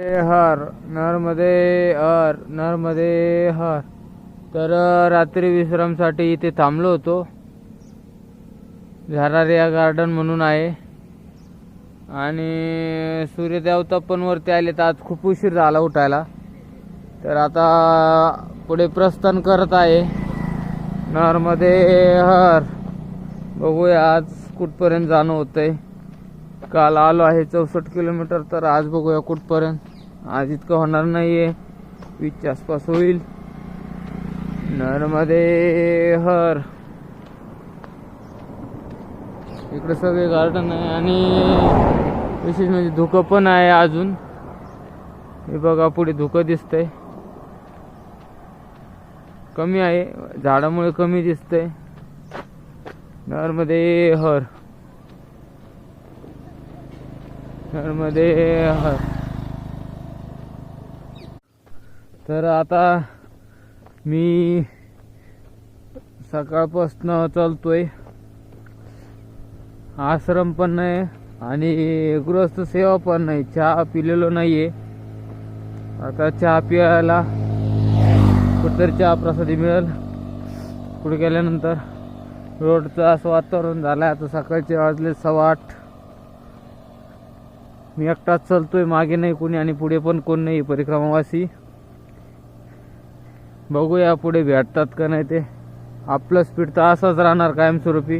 हर नरमध्ये हर नरमध्ये हर. तर रात्री विश्रामसाठी इथे थांबलो होतो. झारारिया गार्डन म्हणून आहे. आणि सूर्यदेवता पण वरती आले तर आज खूप उशीर झाला उठायला. तर आता पुढे प्रस्थान करत आहे. नरमध्ये हर. बघूया आज कुठपर्यंत जाणं होतंय. काल आलो आहे चौसष्ट किलोमीटर तर आज बघूया कुठपर्यंत. आज इतकं होणार नाहीये. वीसच्या आसपास होईल. नरमध्ये हर. इकडे सगळे गार्डन आहे आणि विशेष म्हणजे धुकं पण आहे अजून. हे बघा पुढे धुकं दिसतंय. कमी आहे. झाडामुळे कमी दिसतंय. नरमध्ये हर. नरमध्ये हर. तर आता मी सकाळपासनं चालतोय. आश्रम पण नाही आणि गृहस्थ सेवा पण नाही. चहा पिलेलो नाहीये. आता चहा प्यायला कुठेतरी चहा प्रसादी मिळेल. पुढे गेल्यानंतर रोडचं असं वातावरण झालं आता सकाळचे वाजले सव्वा आठ. मी एकटाच चालतोय. मागे नाही कोणी आणि पुढे पण कोण नाही. परिक्रमावासी. बघूया पुढे भेटतात का नाही ते. आपलं स्पीड तर असंच राहणार कायमस्वरूपी.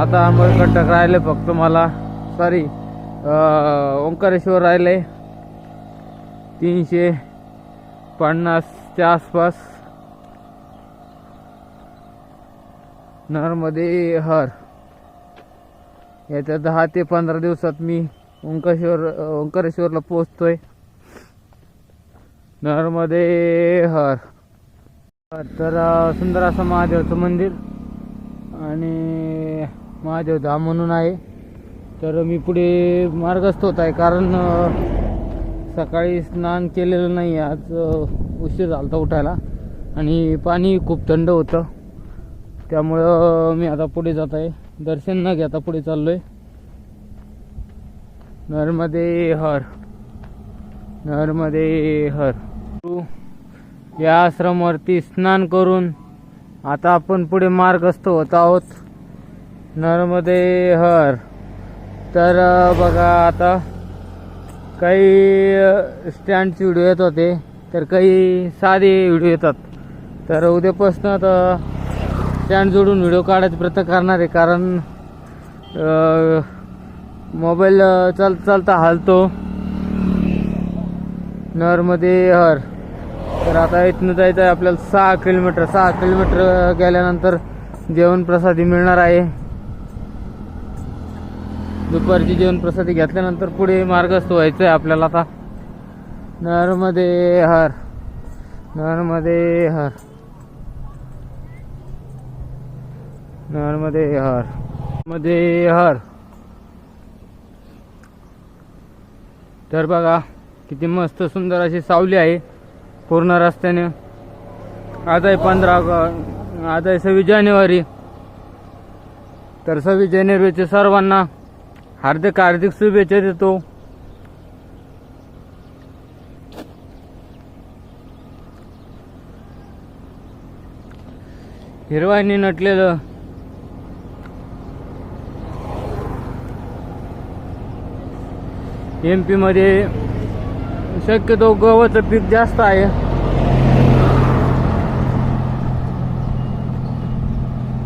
आता आंबेडकंटक राहिले फक्त मला. सॉरी ओंकारेश्वर राहिले. तीनशे पन्नासच्या आसपास. नरमध्ये हर. येत्या दहा ते पंधरा दिवसात मी ओंकारेश्वर ओंकारेश्वरला पोहोचतोय. नर्मदे हर. तर सुंदर असं महादेवचं मंदिर आणि महादेव धाम म्हणून आहे. तर मी पुढे मार्गस्थ होत आहे कारण सकाळी स्नान केलेलं नाही आज उशीर झाला होता उठायला आणि पाणी खूप थंड होतं. त्यामुळं मी आता पुढे जात आहे. दर्शन न घेता पुढे चाललोय. नरमध्ये हर. नरमध्ये हर. या आश्रमवरती स्नान करून आता आपण पुढे मार्गस्थ होत आहोत. नरमध्ये हर तर बघा आता काही स्टँडचे व्हिडिओ येत होते. तर काही साधे व्हिडिओ येतात. तर उद्यापासून आता स्टँड जोडून व्हिडिओ काढायचा प्रयत्न करणार आहे. कारण मोबाईल चल चाल चालता हालतो. नरमध्ये हर. तर आता इथनं जायचं आहे आपल्याला सहा किलोमीटर. सहा किलोमीटर गेल्यानंतर जेवण प्रसादी मिळणार आहे. दुपारची जेवण प्रसादी घेतल्यानंतर पुढे मार्गस्थ व्हायचं आहे आपल्याला आता. नरमध्ये हर. नरमध्ये हर. नरमध्ये हर. मध्ये हर. तर बघा किती मस्त सुंदर अशी सावली आहे. पूर्ण रस्त्याने. आज आहे पंधरा ऑग- आज आहे सव्वीस जानेवारी. तर सव्वीस जानेवारीचे सर्वांना हार्दिक हार्दिक शुभेच्छा देतो. हिरवाईने नटलेलं एम पी मध्ये शक्यतो गव्हाचं पीक जास्त आहे.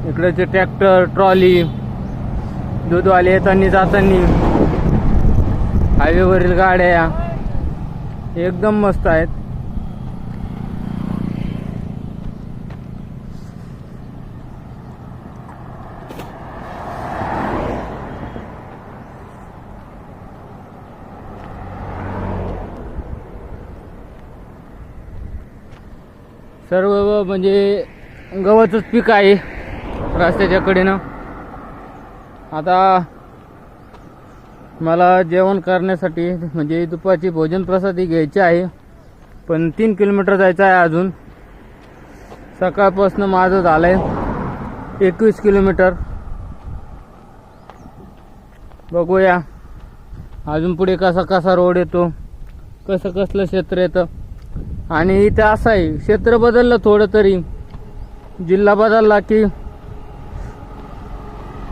इकडचे ट्रॅक्टर ट्रॉली दूधवाले येताना जाताना हायवेवरील गाड्या एकदम मस्त आहेत. सर्व म्हणजे गव्हाचंच पीक आहे रस्त्याच्या कडेनं. आता मला जेवण करण्यासाठी म्हणजे दुपारची भोजन प्रसादी घ्यायची आहे पण तीन किलोमीटर जायचं आहे अजून. सकाळपासून माझं झालं आहे एकवीस किलोमीटर. बघूया अजून पुढे कसा कसा रोड येतो कसं कसलं क्षेत्र येतं. आणि इथं असं आहे क्षेत्र बदललं थोडं तरी. जिल्हा बदलला की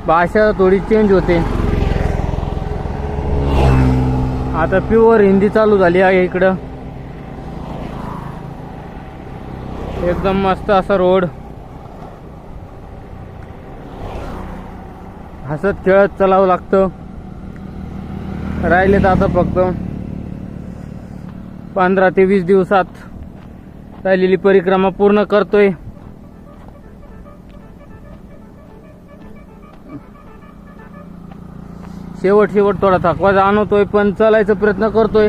भाषा थोडी चेंज होते. आता प्युअर हिंदी चालू झाली आहे इकडं. एकदम मस्त असा रोड हसत खेळत चालावं लागतं. राहिले तर आता फक्त. पंधरा ते वीस दिवसात राहिलेली परिक्रमा पूर्ण करतोय. शेवट शेवट थोडा थकवा जाणवतोय पण चालायचा प्रयत्न करतोय.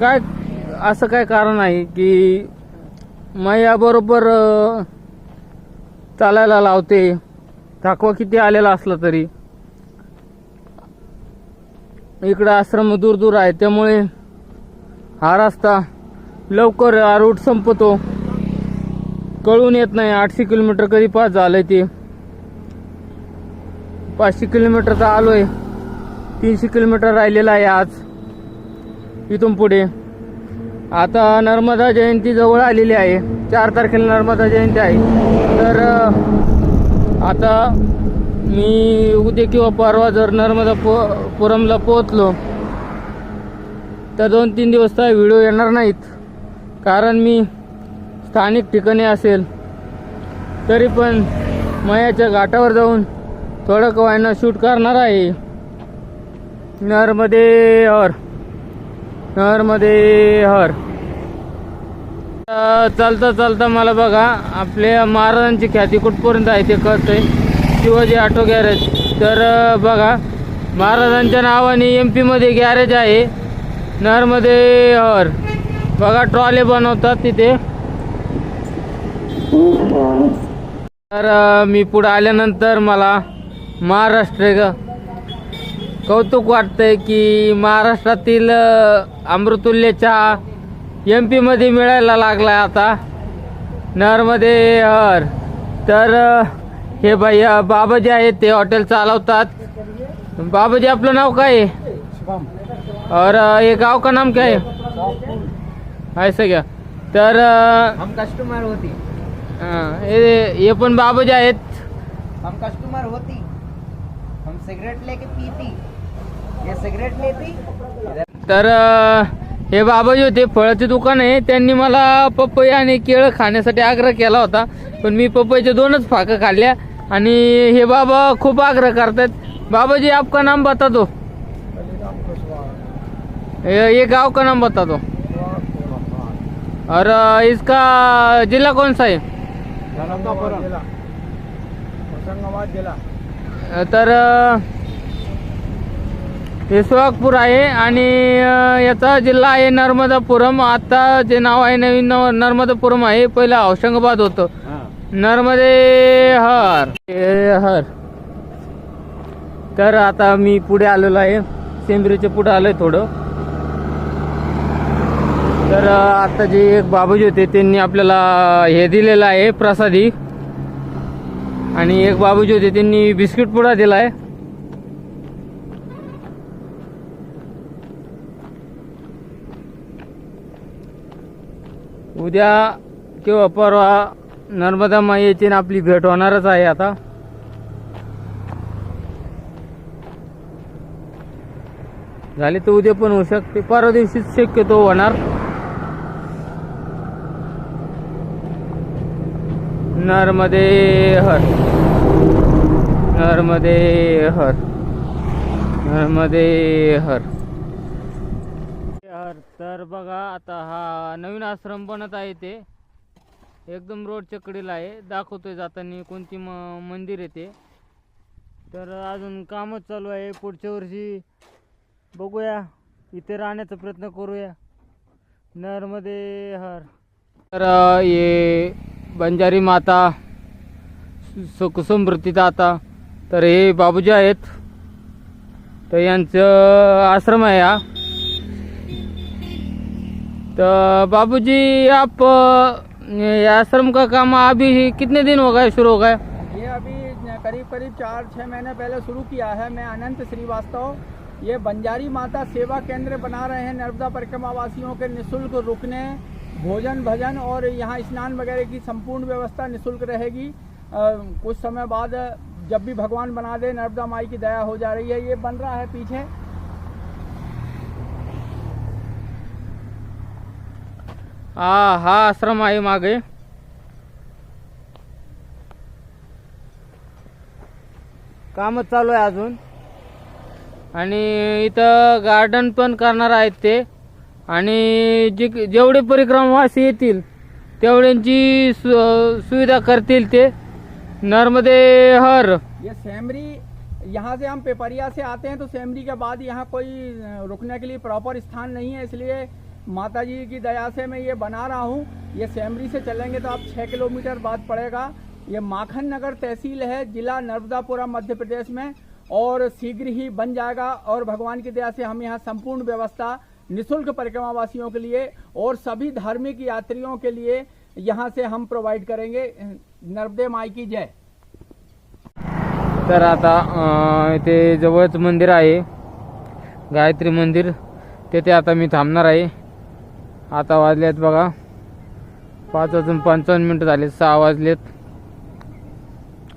काय असं काय कारण आहे की मैयाबरोबर चालायला लावते. थकवा किती आलेला असला तरी. इकडं आश्रम दूर दूर आहे त्यामुळे हा रस्ता लवकर हा रूट संपतो. कळून येत नाही आठशे किलोमीटर कधी पास झालंय ते. पाचशे किलोमीटरचा आलोय. तीनशे किलोमीटर राहिलेला आहे आज. इथून पुढे. आता नर्मदा जयंती जवळ आलेली आहे. चार तारखेला नर्मदा जयंती आहे. तर आता मी उद्या किंवा परवा जर नर्मदा पो पुरमला पोहोचलो तर दोन तीन दिवस तर व्हिडिओ येणार नाहीत. कारण मी स्थानिक ठिकाणी असेल. तरी पण मयाच्या घाटावर जाऊन थोडं कवायना शूट करणार आहे. नरमध्ये हर. नहरमध्ये हर. चालता चालता मला बघा आपल्या महाराजांची ख्याती कुठपर्यंत आहे ते कळतंय. Shivaji auto garage. तर बघा महाराजांच्या नावाने एम पीमध्ये गॅरेज आहे. नरमध्ये हर. बघा ट्रॉले बनवतात तिथे. तर मी पुढे आल्यानंतर मला महाराष्ट्र कौतुक वाटतंय की महाराष्ट्रातील अमृतुल्य चहा एम पीमध्ये मिळायला लागला आता. नरमध्ये हर. तर हे भाई बाबाजी आहेत ते हॉटेल चालवतात. बाबाजी आपलं नाव काय आहे? और ये गाव का नाम क्या है? ऐसा क्या? तर हम कस्टमर होती। हे हे पण बाबाजी आहेत. हम कस्टमर होती। हम सिगरेट लेके पीती। ये सिगरेट लेती। तर हे बाबाजी होते फळाचे दुकान आहे. त्यांनी मला पपई आणि केळं खाण्यासाठी आग्रह केला होता. पण मी पपईचे दोनच फाकं खाल्ल्या. आणि हे बाबा खूप आग्रह करतात बाबाजी आपका नाम बता दो ये ये गांव का नाम बता दो। और इसका जिला कौन सा है? तर हे सोहागपूर आहे आणि याचा जिल्हा आहे नर्मदापुरम. आता जे नाव आहे नवीन नाव नर्मदापुरम आहे. पहिलं औरंगाबाद होतं. नर्मदे हर. हर. तर आता मी पुढे आलेलो आहे. सेंब्रीच्या पुढे आलोय थोडं. तर आता जे एक बाबूजी होते त्यांनी आपल्याला हे दिलेलं आहे प्रसादी. आणि एक बाबूजी होते त्यांनी बिस्किट पुडा दिला आहे. उद्या किंवा परवा नर्मदा मायेची आपली भेट होणारच आहे आता. झाले तर उद्या पण होऊ शकते. परवा दिवशीच शक्यतो होणार. नर्मदे हर नर्मदे हर नर्मदे हर हर तर बघा आता हा नवीन आश्रम बनत आहे ते. एकदम रोडच्या कडेला आहे. दाखवतोय जाताना कोणती म मंदिर आहे ते. तर अजून कामच चालू आहे. पुढच्या वर्षी बघूया. इथे राहण्याचा प्रयत्न करूया. नरमध्ये हर तर ये बंजारी माता, सुख समृद्धी दाता, तर हे बाबूजी आहेत. तर आश्रम आहे हा. तो बाबूजी, आप ये आश्रम का काम अभी कितने दिन हो गए, शुरू हो गए? ये अभी करीब करीब चार छः महीने पहले शुरू किया है। मैं अनंत श्रीवास्तव, ये बंजारी माता सेवा केंद्र बना रहे हैं नर्मदा परिक्रमा वासियों के निशुल्क रुकने भोजन भजन और यहाँ स्नान वगैरह की संपूर्ण व्यवस्था निशुल्क रहेगी। कुछ समय बाद जब भी भगवान बना दे नर्मदा माई की दया हो जा रही है। ये बन रहा है पीछे। हा हा आश्रम आहे मागे कामच चालू आहे अजून. आणि इथं गार्डन पण करणार आहेत ते. आणि जे जेवढे परिक्रमावासी येतील, तेवढ्यांची सुविधा करतील ते. नर्मदे हर. ये सेमरी, यहाँ से हम पेपरिया से आते हैं तो सेमरी के बाद यहाँ कोई रुकने के लिए प्रॉपर स्थान नहीं है, इसलिए माता जी की दया से मैं ये बना रहा हूँ। ये सेमरी से चलेंगे तो आप छः किलोमीटर बाद पड़ेगा। ये माखन नगर तहसील है, जिला नर्मदापुरा, मध्य प्रदेश में, और शीघ्र ही बन जाएगा, और भगवान की दया से हम यहाँ संपूर्ण व्यवस्था निशुल्क परिक्रमा वासियों के लिए और सभी धार्मिक यात्रियों के लिए यहाँ से हम प्रोवाइड करेंगे। नर्मदे माई की जय। तर आता इथे जवळच मंदिर आहे. गायत्री मंदिर. तेथे आता मी थांबणार आहे. आता वाजलेत बघा. पाच वाजून पंचावन्न मिनटं झाले सहा वाजलेत.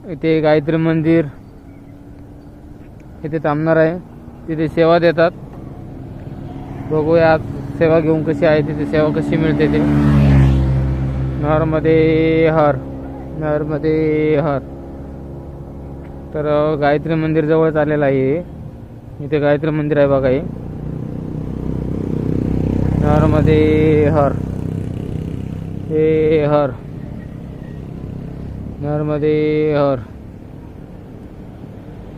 इथे गायत्री मंदिर. इथे थांबणार आहे. तिथे सेवा देतात. बघूया सेवा घेऊन कशी आहे तिथे सेवा कशी मिळते ते. नहरमध्ये हर नहरमध्ये हर. तर गायत्री मंदिर जवळच आलेलं आहे इथे गायत्री मंदिर आहे बघा हे. नहरमध्ये हर. हे हर. नहरमध्ये हर.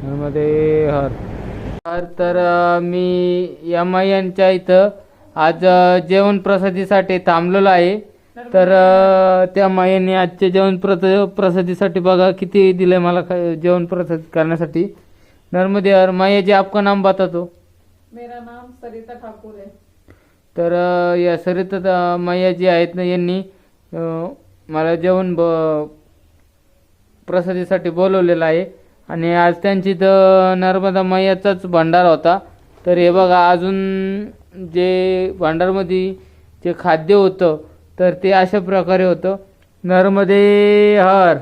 नरमध्ये हर. तर मी एम आय यांच्या इथं आज जेवण प्रसादीसाठी थांबलेलो आहे. तर त्या मायाने आजच्या जेवण प्रत प्रसादीसाठी बघा किती दिलंय मला जेवण प्रसाद करण्यासाठी. नर्मदे हर माया जी आपका नाम बता तो मेरा नाम सरिता ठाकुर है. तर या सरिता मैया जी आहेत ना यांनी मला जेवण ब प्रसादीसाठी बोलवलेलं आहे. आणि आज त्यांची तर नर्मदा मैयाचाच भंडार होता. तर हे बघा अजून जे भांडारमध्ये जे खाद्य होतं तर ते अशा प्रकारे होतं. नर्मदे हर.